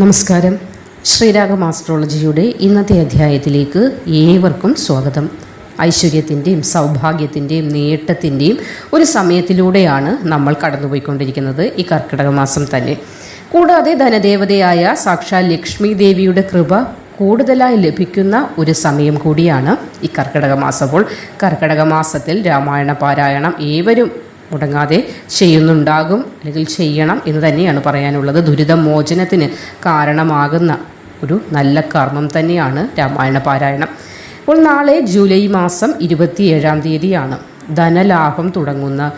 നമസ്കാരം. ശ്രീരാഗം ആസ്ട്രോളജിയുടെ ഇന്നത്തെ അധ്യായത്തിലേക്ക് ഏവർക്കും സ്വാഗതം. ഐശ്വര്യത്തിന്റെയും സൗഭാഗ്യത്തിന്റെയും നേട്ടത്തിന്റെയും ഒരു സമയത്തിലൂടെയാണ് നമ്മൾ കടന്നുപോയിക്കൊണ്ടിരിക്കുന്നത് ഈ കർക്കിടക മാസം തന്നെ. കൂടാതെ ധനദേവതയായ സാക്ഷാൽ ലക്ഷ്മി ദേവിയുടെ കൃപ കൂടുതലായി ലഭിക്കുന്ന ഒരു സമയം കൂടിയാണ് ഈ കർക്കിടക മാസം. അപ്പോൾ കർക്കിടക മാസത്തിൽ രാമായണ പാരായണം ഏവരും മുടങ്ങാതെ ചെയ്യുന്നുണ്ടാകും. അല്ലെങ്കിൽ ചെയ്യണം എന്ന് തന്നെയാണ് പറയാനുള്ളത്. ദുരിതമോചനത്തിന് കാരണമാകുന്ന ഒരു നല്ല കർമ്മം തന്നെയാണ് രാമായണ പാരായണം. അപ്പോൾ നാളെ ജൂലൈ മാസം ഇരുപത്തിയേഴാം തീയതിയാണ് ധനലാഭം തുടങ്ങുന്ന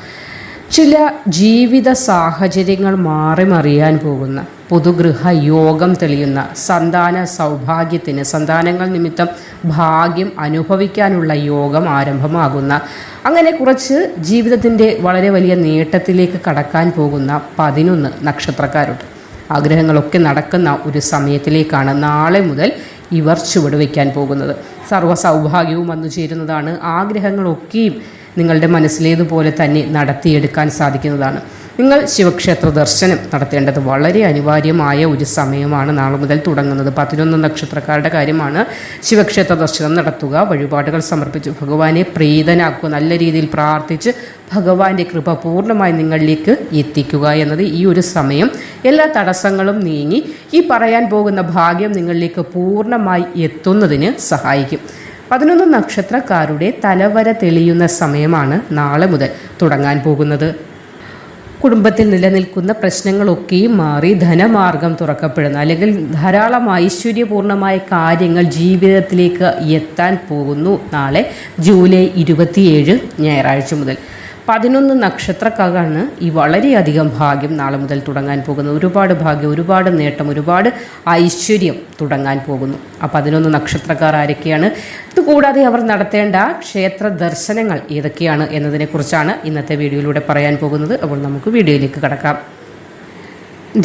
ചില ജീവിത സാഹചര്യങ്ങൾ മാറി മറിയാൻ പോകുന്ന പുതുഗൃഹ യോഗം തെളിയുന്ന സന്താന സൗഭാഗ്യത്തിന് സന്താനങ്ങൾ നിമിത്തം ഭാഗ്യം അനുഭവിക്കാനുള്ള യോഗം ആരംഭമാകുന്ന അങ്ങനെ കുറച്ച് ജീവിതത്തിന്റെ വളരെ വലിയ നേട്ടത്തിലേക്ക് കടക്കാൻ പോകുന്ന പതിനൊന്ന് നക്ഷത്രക്കാരുണ്ട്. ആഗ്രഹങ്ങളൊക്കെ നടക്കുന്ന ഒരു സമയത്തിലേക്കാണ് നാളെ മുതൽ ഇവർ ചുവടുവെക്കാൻ പോകുന്നത്. സർവ സൗഭാഗ്യവും വന്നു ചേരുന്നതാണ് ആഗ്രഹങ്ങളൊക്കെയും നിങ്ങളുടെ മനസ്സിലേതുപോലെ തന്നെ നടത്തിയെടുക്കാൻ സാധിക്കുന്നതാണ്. നിങ്ങൾ ശിവക്ഷേത്ര ദർശനം നടത്തേണ്ടത് വളരെ അനിവാര്യമായ ഒരു സമയമാണ്. നാളെ മുതൽ തുടങ്ങുന്നത് പതിനൊന്ന് നക്ഷത്രക്കാരുടെ കാര്യമാണ്. ശിവക്ഷേത്ര ദർശനം നടത്തുക വഴിപാടുകൾ സമർപ്പിച്ച് ഭഗവാനെ പ്രീതനാക്കുക നല്ല രീതിയിൽ പ്രാർത്ഥിച്ച് ഭഗവാന്റെ കൃപ പൂർണമായി നിങ്ങളിലേക്ക് എത്തിക്കുക എന്നത് ഈ ഒരു സമയം. എല്ലാ തടസ്സങ്ങളും നീങ്ങി ഈ പറയാൻ പോകുന്ന ഭാഗ്യം നിങ്ങളിലേക്ക് പൂർണമായി എത്തുന്നതിന് സഹായിക്കും. പതിനൊന്ന് നക്ഷത്രക്കാരുടെ തലവര തെളിയുന്ന സമയമാണ് നാളെ മുതൽ തുടങ്ങാൻ പോകുന്നത്. കുടുംബത്തിൽ നിലനിൽക്കുന്ന പ്രശ്നങ്ങളൊക്കെയും മാറി ധനമാർഗം തുറക്കപ്പെടുന്ന അല്ലെങ്കിൽ ധാരാളം ഐശ്വര്യപൂർണമായ കാര്യങ്ങൾ ജീവിതത്തിലേക്ക് എത്താൻ പോകുന്നു നാളെ ജൂലൈ ഇരുപത്തിയേഴ് ഞായറാഴ്ച മുതൽ. പതിനൊന്ന് നക്ഷത്രക്കാരാണ് ഈ വളരെയധികം ഭാഗ്യം നാളെ മുതൽ തുടങ്ങാൻ പോകുന്നത്. ഒരുപാട് ഭാഗ്യം ഒരുപാട് നേട്ടം ഒരുപാട് ഐശ്വര്യം തുടങ്ങാൻ പോകുന്നു. ആ പതിനൊന്ന് നക്ഷത്രക്കാർ ആരൊക്കെയാണ്? ഇതുകൂടാതെ അവർ നടത്തേണ്ട ക്ഷേത്ര ദർശനങ്ങൾ ഏതൊക്കെയാണ് എന്നതിനെക്കുറിച്ചാണ് ഇന്നത്തെ വീഡിയോയിലൂടെ പറയാൻ പോകുന്നത്. അപ്പോൾ നമുക്ക് വീഡിയോയിലേക്ക് കടക്കാം.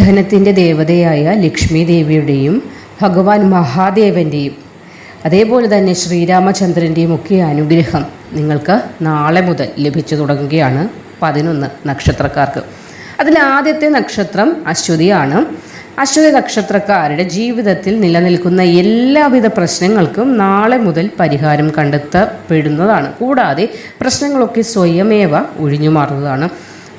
ധനത്തിന്റെ ദേവതയായ ലക്ഷ്മി ദേവിയുടെയും ഭഗവാൻ മഹാദേവന്റെയും അതേപോലെ തന്നെ ശ്രീരാമചന്ദ്രന്റെയും ഒക്കെ അനുഗ്രഹം നിങ്ങൾക്ക് നാളെ മുതൽ ലഭിച്ചു തുടങ്ങുകയാണ് പതിനൊന്ന് നക്ഷത്രക്കാർക്ക്. അതിൽ ആദ്യത്തെ നക്ഷത്രം അശ്വതിയാണ്. അശ്വതി നക്ഷത്രക്കാരുടെ ജീവിതത്തിൽ നിലനിൽക്കുന്ന എല്ലാവിധ പ്രശ്നങ്ങൾക്കും നാളെ മുതൽ പരിഹാരം കണ്ടെത്തപ്പെടുന്നതാണ്. കൂടാതെ പ്രശ്നങ്ങളൊക്കെ സ്വയമേവ ഒഴിഞ്ഞു മാറുന്നതാണ്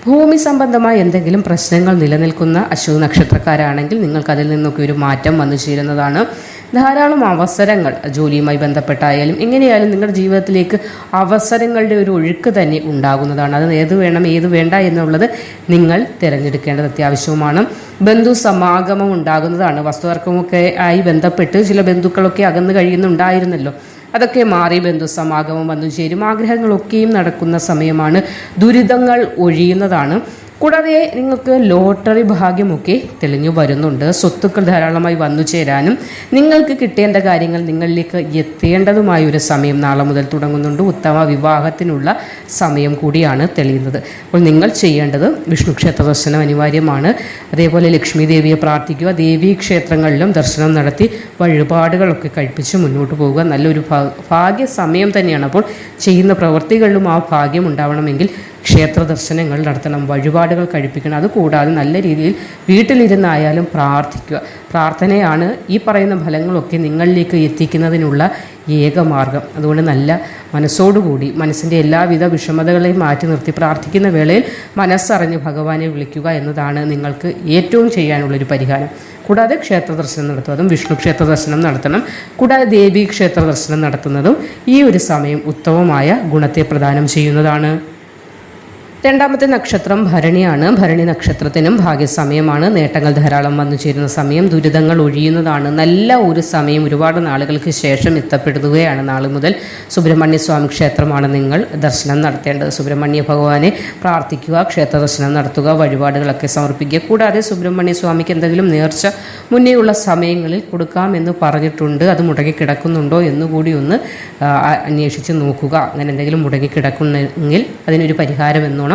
ഭൂമി സംബന്ധമായ എന്തെങ്കിലും പ്രശ്നങ്ങൾ നിലനിൽക്കുന്ന അശ്വതി നക്ഷത്രക്കാരാണെങ്കിൽ നിങ്ങൾക്ക് അതിൽ നിന്നൊക്കെ ഒരു മാറ്റം വന്നു ചേരുന്നതാണ്. ധാരാളം അവസരങ്ങൾ ജോലിയുമായി ബന്ധപ്പെട്ടായാലും എങ്ങനെയായാലും നിങ്ങളുടെ ജീവിതത്തിലേക്ക് അവസരങ്ങളുടെ ഒരു ഒഴുക്ക് തന്നെ ഉണ്ടാകുന്നതാണ്. അത് ഏത് വേണം ഏത് വേണ്ട എന്നുള്ളത് നിങ്ങൾ തിരഞ്ഞെടുക്കേണ്ടത് അത്യാവശ്യവുമാണ്. ബന്ധു സമാഗമം ഉണ്ടാകുന്നതാണ്. വസ്തുതർക്കമൊക്കെ ആയി ബന്ധപ്പെട്ട് ചില ബന്ധുക്കളൊക്കെ അകന്നു കഴിയുന്നുണ്ടായിരുന്നല്ലോ. അതൊക്കെ മാറി ബന്ധു സമാഗമം വന്നു ചേരും. ആഗ്രഹങ്ങളൊക്കെയും നടക്കുന്ന സമയമാണ് ദുരിതങ്ങൾ ഒഴിയുന്നതാണ്. കൂടാതെ നിങ്ങൾക്ക് ലോട്ടറി ഭാഗ്യമൊക്കെ തെളിഞ്ഞു വരുന്നുണ്ട്. സ്വത്തുക്കൾ ധാരാളമായി വന്നു ചേരാനും നിങ്ങൾക്ക് കിട്ടേണ്ട കാര്യങ്ങൾ നിങ്ങളിലേക്ക് എത്തേണ്ടതുമായ ഒരു സമയം നാളെ മുതൽ തുടങ്ങുന്നുണ്ട്. ഉത്തമ വിവാഹത്തിനുള്ള സമയം കൂടിയാണ് തെളിയുന്നത്. അപ്പോൾ നിങ്ങൾ ചെയ്യേണ്ടത് വിഷ്ണു ക്ഷേത്ര ദർശനം അനിവാര്യമാണ്. അതേപോലെ ലക്ഷ്മി ദേവിയെ പ്രാർത്ഥിക്കുക ദേവീ ക്ഷേത്രങ്ങളിലും ദർശനം നടത്തി വഴിപാടുകളൊക്കെ കഴിപ്പിച്ച് മുന്നോട്ട് പോവുക. നല്ലൊരു ഭാഗ്യ സമയം തന്നെയാണ്. അപ്പോൾ ചെയ്യുന്ന പ്രവൃത്തികളിലും ആ ഭാഗ്യം ഉണ്ടാവണമെങ്കിൽ ക്ഷേത്ര ദർശനങ്ങൾ നടത്തണം വഴിപാടുകൾ കഴിപ്പിക്കണം. അതുകൂടാതെ നല്ല രീതിയിൽ വീട്ടിലിരുന്നായാലും പ്രാർത്ഥിക്കുക. പ്രാർത്ഥനയാണ് ഈ പറയുന്ന ഫലങ്ങളൊക്കെ നിങ്ങളിലേക്ക് എത്തിക്കുന്നതിനുള്ള ഏക മാർഗം. അതുകൊണ്ട് നല്ല മനസ്സോടുകൂടി മനസ്സിന്റെ എല്ലാവിധ വിഷമതകളെയും മാറ്റി നിർത്തി പ്രാർത്ഥിക്കുന്ന വേളയിൽ മനസ്സറിഞ്ഞ് ഭഗവാനെ വിളിക്കുക എന്നതാണ് നിങ്ങൾക്ക് ഏറ്റവും ചെയ്യാനുള്ളൊരു പരിഹാരം. കൂടാതെ ക്ഷേത്ര ദർശനം നടത്തുന്നതും വിഷ്ണു ക്ഷേത്ര ദർശനം നടത്തണം. കൂടാതെ ദേവീ ക്ഷേത്ര ദർശനം നടത്തുന്നതും ഈ ഒരു സമയം ഉത്തമമായ ഗുണത്തെ പ്രദാനം ചെയ്യുന്നതാണ്. രണ്ടാമത്തെ നക്ഷത്രം ഭരണിയാണ്. ഭരണി നക്ഷത്രത്തിനും ഭാഗ്യസമയമാണ്. നേട്ടങ്ങൾ ധാരാളം വന്നു ചേരുന്ന സമയം. ദുരിതങ്ങൾ ഒഴിയുന്നതാണ്. നല്ല ഒരു സമയം. ഒരുപാട് നാളുകൾക്ക് ശേഷം എത്തപ്പെടുകയാണ് നാളെ മുതൽ. സുബ്രഹ്മണ്യ സ്വാമി ക്ഷേത്രമാണ് നിങ്ങൾ ദർശനം നടത്തേണ്ടത്. സുബ്രഹ്മണ്യ ഭഗവാനെ പ്രാർത്ഥിക്കുക ക്ഷേത്ര ദർശനം നടത്തുക വഴിപാടുകളൊക്കെ സമർപ്പിക്കുക. കൂടാതെ സുബ്രഹ്മണ്യ സ്വാമിക്ക് എന്തെങ്കിലും നേർച്ച മുന്നേയുള്ള സമയങ്ങളിൽ കൊടുക്കാമെന്ന് പറഞ്ഞിട്ടുണ്ട്. അത് മുടങ്ങി കിടക്കുന്നുണ്ടോ എന്നുകൂടി ഒന്ന് അന്വേഷിച്ച് നോക്കുക. അങ്ങനെ എന്തെങ്കിലും മുടങ്ങി കിടക്കുന്നെങ്കിൽ അതിനൊരു പരിഹാരം എന്നോണം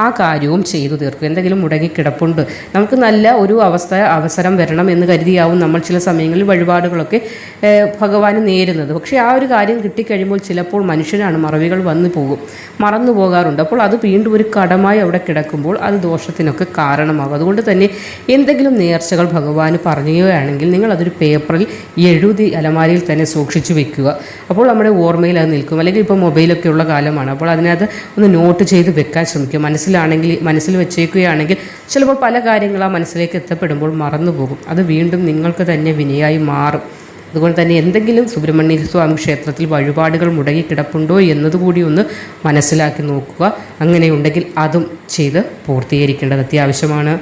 ആ കാര്യവും ചെയ്തു തീർക്കും. എന്തെങ്കിലും മുടങ്ങിക്കിടപ്പുണ്ട്. നമുക്ക് നല്ല ഒരു അവസ്ഥ അവസരം വരണം എന്ന് കരുതിയാവും നമ്മൾ ചില സമയങ്ങളിൽ വഴിപാടുകളൊക്കെ ഭഗവാന് നേരുന്നത്. പക്ഷേ ആ ഒരു കാര്യം കിട്ടിക്കഴിയുമ്പോൾ ചിലപ്പോൾ മനുഷ്യനാണ് മറവികൾ വന്നു പോകും. മറന്നു പോകാറുണ്ട്. അപ്പോൾ അത് വീണ്ടും ഒരു കടമായി അവിടെ കിടക്കുമ്പോൾ അത് ദോഷത്തിനൊക്കെ കാരണമാകും. അതുകൊണ്ട് തന്നെ എന്തെങ്കിലും നേർച്ചകൾ ഭഗവാന് പറയുകയാണെങ്കിൽ നിങ്ങൾ അതൊരു പേപ്പറിൽ എഴുതി അലമാരിയിൽ തന്നെ സൂക്ഷിച്ചു വെക്കുക. അപ്പോൾ നമ്മുടെ ഓർമ്മയിൽ അത് നിൽക്കും. അല്ലെങ്കിൽ ഇപ്പോൾ മൊബൈലൊക്കെ ഉള്ള കാലമാണ്. അപ്പോൾ അതിനകത്ത് ഒന്ന് നോട്ട് ചെയ്ത് വെക്കാൻ ശ്രമിക്കുക. മനസ്സിലാണെങ്കിൽ മനസ്സിൽ വെച്ചേക്കുകയാണെങ്കിൽ ചിലപ്പോൾ പല കാര്യങ്ങൾ ആ മനസ്സിലേക്ക് എത്തപ്പെടുമ്പോൾ മറന്നുപോകും. അത് വീണ്ടും നിങ്ങൾക്ക് തന്നെ വിനയായി മാറും. അതുപോലെ തന്നെ എന്തെങ്കിലും സുബ്രഹ്മണ്യ സ്വാമി ക്ഷേത്രത്തിൽ വഴിപാടുകൾ മുടങ്ങി കിടപ്പുണ്ടോ എന്നതുകൂടി ഒന്ന് മനസ്സിലാക്കി നോക്കുക. അങ്ങനെയുണ്ടെങ്കിൽ അതും ചെയ്ത് പൂർത്തീകരിക്കേണ്ടത് അത്യാവശ്യമാണ്.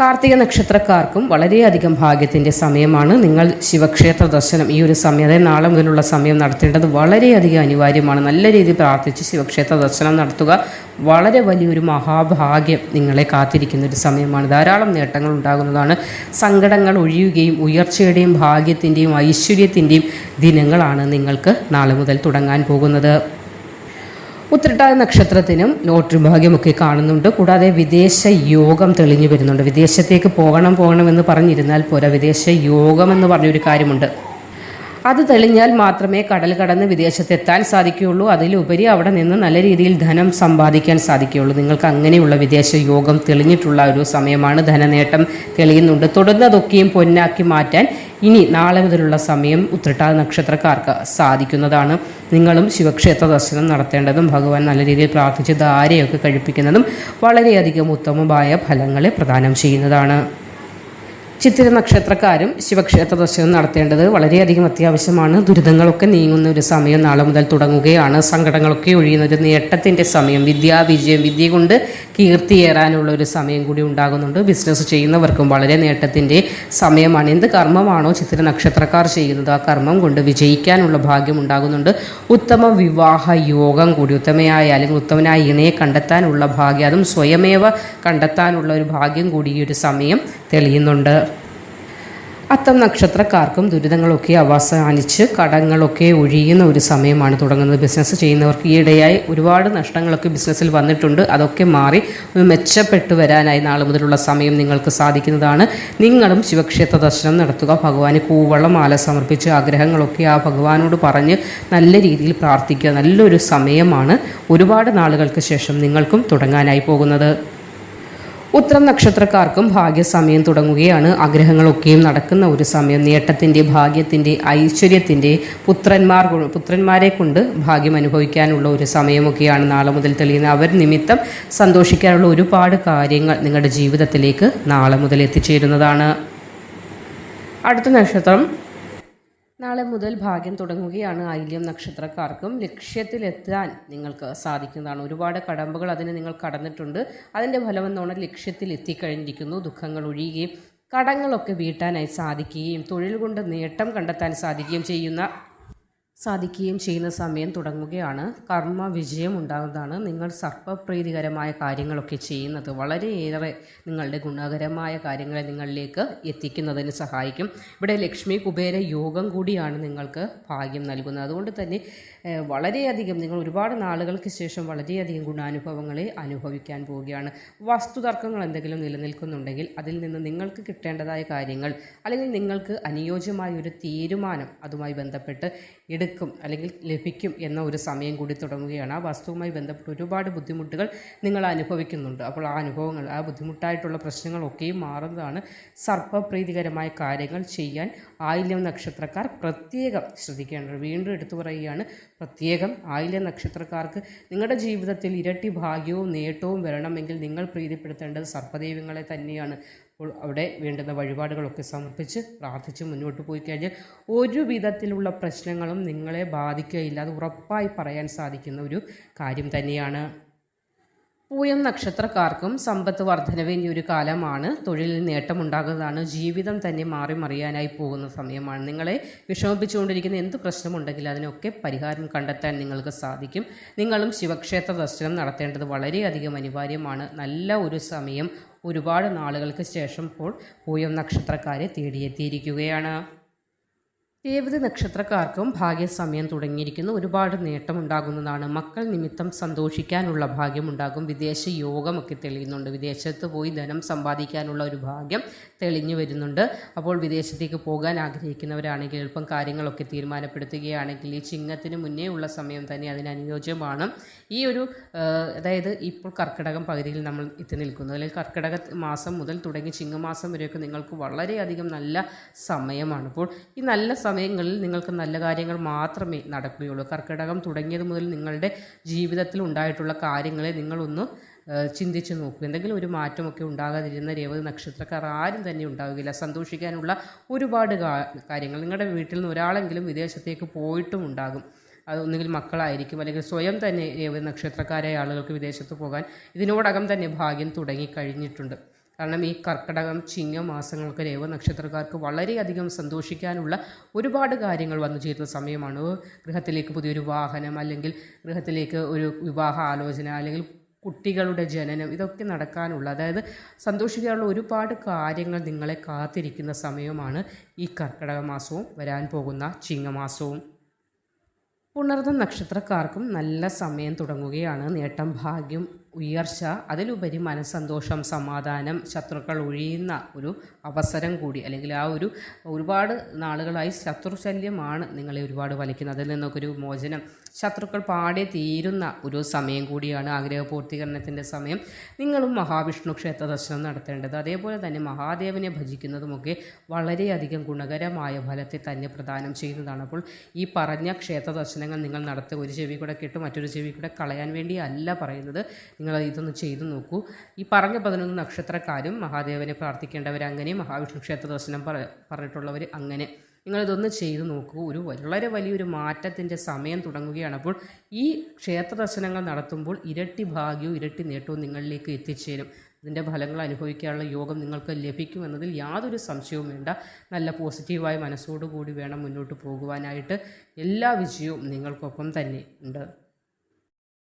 കാർത്തിക നക്ഷത്രക്കാർക്കും വളരെയധികം ഭാഗ്യത്തിന്റെ സമയമാണ്. നിങ്ങൾ ശിവക്ഷേത്ര ദർശനം ഈ ഒരു സമയം അതായത് നാളെ മുതലുള്ള സമയം നടത്തേണ്ടത് വളരെയധികം അനിവാര്യമാണ്. നല്ല രീതിയിൽ പ്രാർത്ഥിച്ച് ശിവക്ഷേത്ര ദർശനം നടത്തുക. വളരെ വലിയൊരു മഹാഭാഗ്യം നിങ്ങളെ കാത്തിരിക്കുന്ന ഒരു സമയമാണ്. ധാരാളം നേട്ടങ്ങൾ ഉണ്ടാകുന്നതാണ്. സങ്കടങ്ങൾ ഒഴിയുകയും ഉയർച്ചയുടെയും ഭാഗ്യത്തിന്റെയും ഐശ്വര്യത്തിന്റെയും ദിനങ്ങളാണ് നിങ്ങൾക്ക് നാളെ മുതൽ തുടങ്ങാൻ പോകുന്നത്. ഉത്രട്ടാതി നക്ഷത്രത്തിനും ലോട്ടറി ഭാഗ്യമൊക്കെ കാണുന്നുണ്ട്. കൂടാതെ വിദേശ യോഗം തെളിഞ്ഞു വരുന്നുണ്ട്. വിദേശത്തേക്ക് പോകണം പോകണം എന്ന് പറഞ്ഞിരുന്നാൽ പോരാ. വിദേശ യോഗം എന്ന് പറഞ്ഞൊരു കാര്യമുണ്ട്. അത് തെളിഞ്ഞാൽ മാത്രമേ കടൽ കടന്ന് വിദേശത്തെത്താൻ സാധിക്കുകയുള്ളൂ. അതിലുപരി അവിടെ നിന്ന് നല്ല രീതിയിൽ ധനം സമ്പാദിക്കാൻ സാധിക്കുകയുള്ളൂ. നിങ്ങൾക്ക് അങ്ങനെയുള്ള വിദേശ യോഗം തെളിഞ്ഞിട്ടുള്ള ഒരു സമയമാണ്. ധനനേട്ടം തെളിയുന്നുണ്ട്. തൊടുന്നതൊക്കെയും പൊന്നാക്കി മാറ്റാൻ ഇനി നാളെ മുതലുള്ള സമയം ഉത്രട്ടാതി നക്ഷത്രക്കാർക്ക് സാധിക്കുന്നതാണ്. നിങ്ങളും ശിവക്ഷേത്ര ദർശനം നടത്തേണ്ടതും ഭഗവാൻ നല്ല രീതിയിൽ പ്രാർത്ഥിച്ച് ധാരയൊക്കെ കഴിപ്പിക്കുന്നതും വളരെയധികം ഉത്തമമായ ഫലങ്ങളെ പ്രദാനം ചെയ്യുന്നതാണ്. ചിത്തിര നക്ഷത്രക്കാരും ശിവക്ഷേത്ര ദർശനം നടത്തേണ്ടത് വളരെയധികം അത്യാവശ്യമാണ്. ദുരിതങ്ങളൊക്കെ നീങ്ങുന്ന ഒരു സമയം നാളെ മുതൽ തുടങ്ങുകയാണ്. സങ്കടങ്ങളൊക്കെ ഒഴിയുന്ന ഒരു നേട്ടത്തിന്റെ സമയം. വിദ്യാവിജയം വിദ്യ കൊണ്ട് കീർത്തിയേറാനുള്ള ഒരു സമയം കൂടി ഉണ്ടാകുന്നുണ്ട്. ബിസിനസ് ചെയ്യുന്നവർക്കും വളരെ നേട്ടത്തിന്റെ സമയമാണ്. എന്ത് കർമ്മമാണോ ചിത്തിര നക്ഷത്രക്കാർ ചെയ്യുന്നത് ആ കർമ്മം കൊണ്ട് വിജയിക്കാനുള്ള ഭാഗ്യം ഉണ്ടാകുന്നുണ്ട്. ഉത്തമ വിവാഹ യോഗം കൂടി ഉത്തമയായ അല്ലെങ്കിൽ ഉത്തമനായ ഇണയെ കണ്ടെത്താനുള്ള ഭാഗ്യം അതും സ്വയമേവ കണ്ടെത്താനുള്ള ഒരു ഭാഗ്യം കൂടി ഈ ഒരു സമയം തെളിയുന്നുണ്ട്. അത്തം നക്ഷത്രക്കാർക്കും ദുരിതങ്ങളൊക്കെ അവസാനിച്ച് കടങ്ങളൊക്കെ ഒഴിയുന്ന ഒരു സമയമാണ് തുടങ്ങുന്നത്. ബിസിനസ് ചെയ്യുന്നവർക്ക് ഈയിടെയായി ഒരുപാട് നഷ്ടങ്ങളൊക്കെ ബിസിനസ്സിൽ വന്നിട്ടുണ്ട്. അതൊക്കെ മാറി മെച്ചപ്പെട്ടു വരാനായി നാളെ മുതലുള്ള സമയം നിങ്ങൾക്ക് സാധിക്കുന്നതാണ്. നിങ്ങളും ശിവക്ഷേത്ര ദർശനം നടത്തുക. ഭഗവാന് കൂവളം മാല സമർപ്പിച്ച് ആഗ്രഹങ്ങളൊക്കെ ആ ഭഗവാനോട് പറഞ്ഞ് നല്ല രീതിയിൽ പ്രാർത്ഥിക്കുക. നല്ലൊരു സമയമാണ്. ഒരുപാട് നാളുകൾക്ക് ശേഷം നിങ്ങൾക്കും തുടങ്ങാനായി പോകുന്നത്. ഉത്രം നക്ഷത്രക്കാർക്കും ഭാഗ്യസമയം തുടങ്ങുകയാണ്. ആഗ്രഹങ്ങളൊക്കെയും നടക്കുന്ന ഒരു സമയം. നേട്ടത്തിന്റെ ഭാഗ്യത്തിന്റെ ഐശ്വര്യത്തിന്റെ പുത്രന്മാർ പുത്രന്മാരെ കൊണ്ട് ഭാഗ്യം അനുഭവിക്കാനുള്ള ഒരു സമയമൊക്കെയാണ് നാളെ മുതൽ തെളിയുന്നത്. അവർ നിമിത്തം സന്തോഷിക്കാനുള്ള ഒരുപാട് കാര്യങ്ങൾ നിങ്ങളുടെ ജീവിതത്തിലേക്ക് നാളെ മുതൽ എത്തിച്ചേരുന്നതാണ്. അടുത്ത നക്ഷത്രം നാളെ മുതൽ ഭാഗ്യം തുടങ്ങുകയാണ് ആയില്യം നക്ഷത്രക്കാർക്കും. ലക്ഷ്യത്തിലെത്താൻ നിങ്ങൾക്ക് സാധിക്കുന്നതാണ്. ഒരുപാട് കടമ്പകൾ അതിന് നിങ്ങൾ കടന്നിട്ടുണ്ട്. അതിന്റെ ഫലമെന്നോണം ലക്ഷ്യത്തിൽ എത്തിക്കഴിഞ്ഞിരിക്കുന്നു ദുഃഖങ്ങൾ ഒഴിയുകയും കടങ്ങളൊക്കെ വീട്ടാനായി സാധിക്കുകയും തൊഴിൽ കൊണ്ട് നേട്ടം കണ്ടെത്താൻ സാധിക്കുകയും ചെയ്യുന്ന സാധിക്കുകയും ചെയ്യുന്ന സമയം തുടങ്ങുകയാണ്. കർമ്മ വിജയം ഉണ്ടാകുന്നതാണ് നിങ്ങൾ സർപ്പപ്രീതികരമായ കാര്യങ്ങളൊക്കെ ചെയ്യുന്നത്. വളരെയേറെ നിങ്ങളുടെ ഗുണകരമായ കാര്യങ്ങളെ നിങ്ങളിലേക്ക് എത്തിക്കുന്നതിന് സഹായിക്കും. ഇവിടെ ലക്ഷ്മി കുബേര യോഗം കൂടിയാണ് നിങ്ങൾക്ക് ഭാഗ്യം നൽകുന്നത്. അതുകൊണ്ട് തന്നെ വളരെയധികം നിങ്ങൾ ഒരുപാട് നാളുകൾക്ക് ശേഷം വളരെയധികം ഗുണാനുഭവങ്ങളെ അനുഭവിക്കാൻ പോവുകയാണ്. വസ്തുതർക്കങ്ങൾ എന്തെങ്കിലും നിലനിൽക്കുന്നുണ്ടെങ്കിൽ അതിൽ നിന്ന് നിങ്ങൾക്ക് കിട്ടേണ്ടതായ കാര്യങ്ങൾ അല്ലെങ്കിൽ നിങ്ങൾക്ക് അനുയോജ്യമായ ഒരു തീരുമാനം അതുമായി ബന്ധപ്പെട്ട് എടുക്കും അല്ലെങ്കിൽ ലഭിക്കും എന്ന ഒരു സമയം കൂടി തുടങ്ങുകയാണ്. ആ വസ്തുവുമായി ബന്ധപ്പെട്ട് ഒരുപാട് ബുദ്ധിമുട്ടുകൾ നിങ്ങൾ അനുഭവിക്കുന്നുണ്ട്. അപ്പോൾ ആ അനുഭവങ്ങൾ ആ ബുദ്ധിമുട്ടായിട്ടുള്ള പ്രശ്നങ്ങളൊക്കെയും മാറുന്നതാണ് സർപ്പപ്രീതികരമായ കാര്യങ്ങൾ ചെയ്യാൻ ആയില്യം നക്ഷത്രക്കാർ പ്രത്യേകം ശ്രദ്ധിക്കേണ്ടത്. വീണ്ടും എടുത്തു പറയുകയാണ് പ്രത്യേകം ആയില്യം നക്ഷത്രക്കാർക്ക് നിങ്ങളുടെ ജീവിതത്തിൽ ഇരട്ടി ഭാഗ്യവും നേട്ടവും വരണമെങ്കിൽ നിങ്ങൾ പ്രീതിപ്പെടുത്തേണ്ടത് സർപ്പദൈവങ്ങളെ തന്നെയാണ്. അവിടെ വേണ്ടുന്ന വഴിപാടുകളൊക്കെ സമർപ്പിച്ച് പ്രാർത്ഥിച്ച് മുന്നോട്ട് പോയി കഴിഞ്ഞാൽ ഒരു വിധത്തിലുള്ള പ്രശ്നങ്ങളും നിങ്ങളെ ബാധിക്കുകയില്ല. അത് ഉറപ്പായി പറയാൻ സാധിക്കുന്ന ഒരു കാര്യം തന്നെയാണ്. പൂയം നക്ഷത്രക്കാർക്കും സമ്പത്ത് വർധനവിന്റെ ഒരു കാലമാണ്. തൊഴിലിൽ നേട്ടമുണ്ടാകുന്നതാണ്. ജീവിതം തന്നെ മാറി മറിയാനായി പോകുന്ന സമയമാണ്. നിങ്ങളെ വിഷമിപ്പിച്ചുകൊണ്ടിരിക്കുന്ന എന്ത് പ്രശ്നമുണ്ടെങ്കിലും അതിനൊക്കെ പരിഹാരം കണ്ടെത്താൻ നിങ്ങൾക്ക് സാധിക്കും. നിങ്ങളും ശിവക്ഷേത്ര ദർശനം നടത്തേണ്ടത് വളരെയധികം അനിവാര്യമാണ്. നല്ല ഒരു സമയം ഒരുപാട് നാളുകൾക്ക് ശേഷം ഇപ്പോൾ പൂയം നക്ഷത്രക്കാരെ തേടിയെത്തിയിരിക്കുകയാണ്. രേവതി നക്ഷത്രക്കാർക്കും ഭാഗ്യസമയം തുടങ്ങിയിരിക്കുന്നു. ഒരുപാട് നേട്ടമുണ്ടാകുന്നതാണ്. മക്കൾ നിമിത്തം സന്തോഷിക്കാനുള്ള ഭാഗ്യമുണ്ടാകും. വിദേശ യോഗമൊക്കെ തെളിയുന്നുണ്ട്. വിദേശത്ത് പോയി ധനം സമ്പാദിക്കാനുള്ള ഒരു ഭാഗ്യം തെളിഞ്ഞു വരുന്നുണ്ട്. അപ്പോൾ വിദേശത്തേക്ക് പോകാൻ ആഗ്രഹിക്കുന്നവരാണെങ്കിൽ എളുപ്പം കാര്യങ്ങളൊക്കെ തീരുമാനപ്പെടുത്തുകയാണെങ്കിൽ ഈ ചിങ്ങത്തിന് മുന്നേ ഉള്ള സമയം തന്നെ അതിന് അനുയോജ്യമാണ്. ഈ ഒരു അതായത് ഇപ്പോൾ കർക്കിടകം പകുതിയിൽ നമ്മൾ എത്തി നിൽക്കുന്നു. അല്ലെങ്കിൽ കർക്കിടക മാസം മുതൽ തുടങ്ങി ചിങ്ങമാസം വരെയൊക്കെ നിങ്ങൾക്ക് വളരെയധികം നല്ല സമയമാണ്. അപ്പോൾ ഈ നല്ല സമയങ്ങളിൽ നിങ്ങൾക്ക് നല്ല കാര്യങ്ങൾ മാത്രമേ നടക്കുകയുള്ളൂ. കർക്കിടകം തുടങ്ങിയത് മുതൽ നിങ്ങളുടെ ജീവിതത്തിൽ ഉണ്ടായിട്ടുള്ള കാര്യങ്ങളെ നിങ്ങളൊന്ന് ചിന്തിച്ച് നോക്കൂ. എന്തെങ്കിലും ഒരു മാറ്റമൊക്കെ ഉണ്ടാകാതിരുന്ന രേവതി നക്ഷത്രക്കാർ ആരും തന്നെ ഉണ്ടാവുകയില്ല. സന്തോഷിക്കാനുള്ള ഒരുപാട് കാര്യങ്ങൾ. നിങ്ങളുടെ വീട്ടിൽ നിന്ന് ഒരാളെങ്കിലും വിദേശത്തേക്ക് പോയിട്ടും ഉണ്ടാകും. അത് ഒന്നുകിൽ മക്കളായിരിക്കും അല്ലെങ്കിൽ സ്വയം തന്നെ രേവതി നക്ഷത്രക്കാരായ ആളുകൾക്ക് വിദേശത്ത് പോകാൻ ഇതിനോടകം തന്നെ ഭാഗ്യം തുടങ്ങിക്കഴിഞ്ഞിട്ടുണ്ട് കാരണം ഈ കർക്കിടകം ചിങ്ങ മാസങ്ങൾക്ക് രേവ നക്ഷത്രക്കാർക്ക് വളരെയധികം സന്തോഷിക്കാനുള്ള ഒരുപാട് കാര്യങ്ങൾ വന്നു ചേരുന്ന സമയമാണ്. ഗൃഹത്തിലേക്ക് പുതിയൊരു വാഹനം അല്ലെങ്കിൽ ഗൃഹത്തിലേക്ക് ഒരു വിവാഹ ആലോചന അല്ലെങ്കിൽ കുട്ടികളുടെ ജനനം ഇതൊക്കെ നടക്കാനുള്ള അതായത് സന്തോഷിക്കാനുള്ള ഒരുപാട് കാര്യങ്ങൾ നിങ്ങളെ കാത്തിരിക്കുന്ന സമയമാണ് ഈ കർക്കിടക മാസവും വരാൻ പോകുന്ന ചിങ്ങമാസവും ഉണർന്ന നക്ഷത്രക്കാർക്കും നല്ല സമയം തുടങ്ങുകയാണ്. നേട്ടം ഭാഗ്യം. ഉയർച്ച അതിലുപരി മനസ്സന്തോഷം സമാധാനം ശത്രുക്കൾ ഒഴിയുന്ന ഒരു അവസരം കൂടി അല്ലെങ്കിൽ ആ ഒരു ഒരുപാട് നാളുകളായി ശത്രുശല്യമാണ് നിങ്ങളെ ഒരുപാട് വലിക്കുന്നത് അതിൽ നിന്നൊക്കെ ഒരു മോചനം. ശത്രുക്കൾ പാടെ തീരുന്ന ഒരു സമയം കൂടിയാണ് ആഗ്രഹ പൂർത്തീകരണത്തിന്റെ സമയം. നിങ്ങളും മഹാവിഷ്ണു ക്ഷേത്ര ദർശനം നടത്തേണ്ടത്. അതേപോലെ തന്നെ മഹാദേവനെ ഭജിക്കുന്നതുമൊക്കെ വളരെയധികം ഗുണകരമായ ഫലത്തെ തന്നെ പ്രദാനം ചെയ്യുന്നതാണ്. അപ്പോൾ ഈ പറഞ്ഞ ക്ഷേത്ര ദർശനങ്ങൾ നിങ്ങൾ നടത്തുക. ഒരു ചെവി കൂടെ കിട്ടും മറ്റൊരു ചെവി കൂടെ കളയാൻ വേണ്ടിയല്ല പറയുന്നത്. നിങ്ങൾ ഇതൊന്ന് ചെയ്തു നോക്കൂ. ഈ പറഞ്ഞ പതിനൊന്ന് നക്ഷത്രക്കാരും മഹാദേവനെ പ്രാർത്ഥിക്കേണ്ടവർ അങ്ങനെ മഹാവിഷ്ണു ക്ഷേത്ര ദർശനം പറ പറഞ്ഞിട്ടുള്ളവർ അങ്ങനെ. നിങ്ങളിതൊന്ന് ചെയ്തു നോക്കൂ. ഒരു വളരെ വലിയൊരു മാറ്റത്തിന്റെ സമയം തുടങ്ങുകയാണ്. അപ്പോൾ ഈ ക്ഷേത്ര ദർശനങ്ങൾ നടത്തുമ്പോൾ ഇരട്ടി ഭാഗ്യവും ഇരട്ടി നേട്ടവും നിങ്ങളിലേക്ക് എത്തിച്ചേരും. ഇതിന്റെ ഫലങ്ങൾ അനുഭവിക്കാനുള്ള യോഗം നിങ്ങൾക്ക് ലഭിക്കുമെന്നതിൽ യാതൊരു സംശയവും വേണ്ട. നല്ല പോസിറ്റീവായ മനസ്സോടുകൂടി വേണം മുന്നോട്ട് പോകുവാനായിട്ട്. എല്ലാ വിജയവും നിങ്ങൾക്കൊപ്പം തന്നെ ഉണ്ട്.